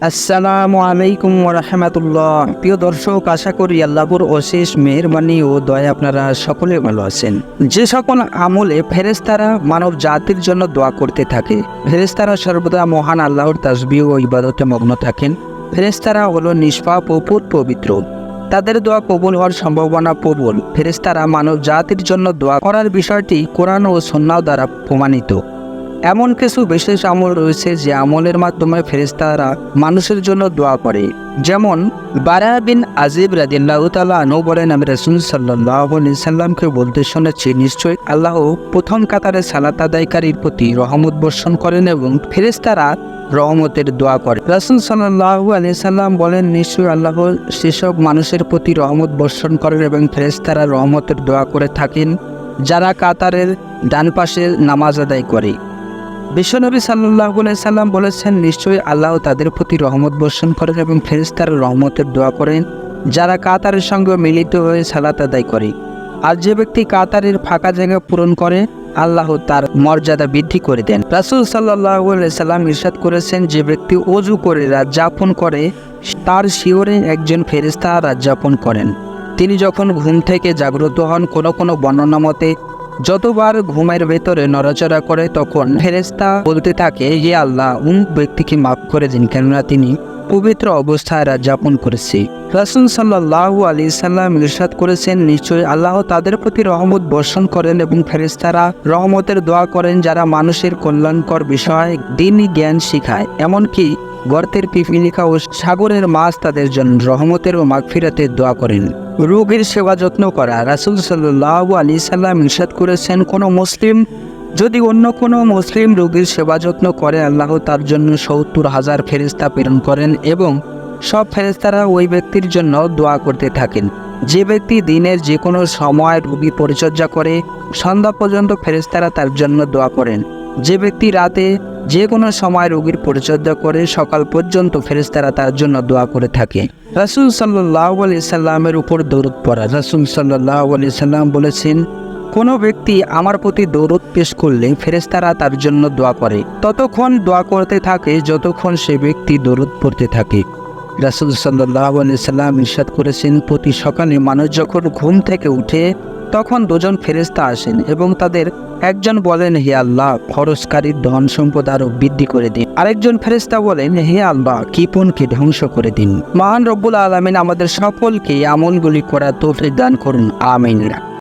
আসসালামু আলাইকুম রহমতুল্লাহ। প্রিয় দর্শক, আশা করি আল্লাহর অশেষ মেহরবানি ও দয়া আপনারা সকলে ভালো আছেন। যে সকল আমলে ফেরেস্তারা মানব জাতির জন্য দোয়া করতে থাকে ফেরেস্তারা সর্বদা মহান আল্লাহর তাসবি ও ইবাদতে মগ্ন থাকেন। ফেরেস্তারা হলো নিষ্পাপ ও পবিত্র। তাদের দোয়া কবুল হওয়ার সম্ভাবনা প্রবল। ফেরেস্তারা মানব জাতির জন্য দোয়া করার বিষয়টি কোরআন ও সন্ন্যাও দ্বারা প্রমাণিত। এমন কিছু বিশেষ আমল রয়েছে যে আমলের মাধ্যমে ফেরেস্তারা মানুষের জন্য দোয়া করে। যেমন বারা বিন আজিব রাদিল্লাহ তালা আনু বলেন, আমি রসুল সাল্লাহ বলতে শুনেছি, নিশ্চয়ই আল্লাহ প্রথম কাতারে সালাত আদায়কারীর প্রতি রহমত বর্ষণ করেন এবং ফেরেস্তারা রহমতের দোয়া করে। রাসুল সাল্লাহ আলি সাল্লাম বলেন, নিশ্চয়ই আল্লাহ সেসব মানুষের প্রতি রহমত বর্ষণ করেন এবং ফেরেস্তারা রহমতের দোয়া করে থাকেন, যারা কাতারের ডান পাশে নামাজ আদায় করে। বিশ্বনবী সাল্লাহ সাল্লাম বলেছেন, নিশ্চয়ই আল্লাহ তাদের প্রতি রহমত বর্ষণ করেন এবং ফেরিস্তার রহমতের দোয়া করেন, যারা কাতারের সঙ্গে মিলিত হয়ে সালাত আদায় করে। আর যে ব্যক্তি কাতারের ফাঁকা জায়গা পূরণ করে, আল্লাহ তার মর্যাদা বৃদ্ধি করে দেন। রাসুল সাল্লাহ সাল্লাম ইরশাদ করেছেন, যে ব্যক্তি অজু করে রাত যাপন করে, তার শিওরে একজন ফেরেস্তা রাত যাপন করেন। তিনি যখন ঘুম থেকে জাগ্রত হন, কোনো কোনো বর্ণনা মতে যতবার ঘুমের ভেতরে নড়াচড়া করে তখন ফেরেস্তা বলতে থাকে, হে আল্লাহ, উম ব্যক্তিকে মাফ করে দিন, কেননা তিনি পবিত্র অবস্থায় রাত যাপন করেছে। রাসুল সাল্লাহ আলী সাল্লাম ইরশাদ করেছেন, নিশ্চয়ই আল্লাহ তাদের প্রতি রহমত বর্ষণ করেন এবং ফেরেস্তারা রহমতের দোয়া করেন যারা মানুষের কল্যাণকর বিষয় দিনই জ্ঞান শিখায়। এমনকি গর্তের পিপিলিকা ও সাগরের মাছ তাদের জন্য রহমতের ও মাগফিরাতের দোয়া করেন। রোগীর সেবা যত্ন করা রাসুল সাল্লাহ আলী সাল্লাম ইরশাদ করেছেন, কোনো মুসলিম যদি অন্য কোনো মুসলিম রোগীর সেবা যত্ন করে, আল্লাহ তার জন্য সত্তর হাজার ফেরিস্তা প্রেরণ করেন এবং সব ফেরেস্তারা ওই ব্যক্তির জন্য দোয়া করতে থাকেন। যে ব্যক্তি দিনের যে কোনো সময় রোগী পরিচর্যা করে, সন্ধ্যা পর্যন্ত ফেরেস্তারা তার জন্য দোয়া করেন। যে ব্যক্তি রাতে যে কোনো সময় রোগীর পরিচর্যা করে সকাল পর্যন্ত ফেরেস্তারা তার জন্য দোয়া করে থাকে। রাসুল সাল্লাহ আলি সাল্লামের উপর দৌড় পড়া। রাসুল সাল্লাহ আলি সাল্লাম বলেছেন, কোনো ব্যক্তি আমার প্রতি দৌড়ত পেশ করলে ফেরেস্তারা তার জন্য দোয়া করে। ততক্ষণ দোয়া করতে থাকে, যতক্ষণ সে ব্যক্তি দৌড়ত পড়তে থাকে। রাসুল সাল্লাহ আলি সাল্লাম ইরশাদ করেছেন, প্রতি সকালে মানুষ যখন ঘুম থেকে উঠে তখন দুজন ফেরেস্তা আসেন এবং তাদের একজন বলেন, হে আল্লাহ খরচকারীর ধন সম্পদ আরও বৃদ্ধি করে দিন। আরেকজন ফেরেস্তা বলেন, হে আল্লাহ কিপনকে ধ্বংস করে দিন। মহান রব্বুল আলমিন আমাদের সকলকে আমলগুলি করা তৌফিক দান করুন। আমিন।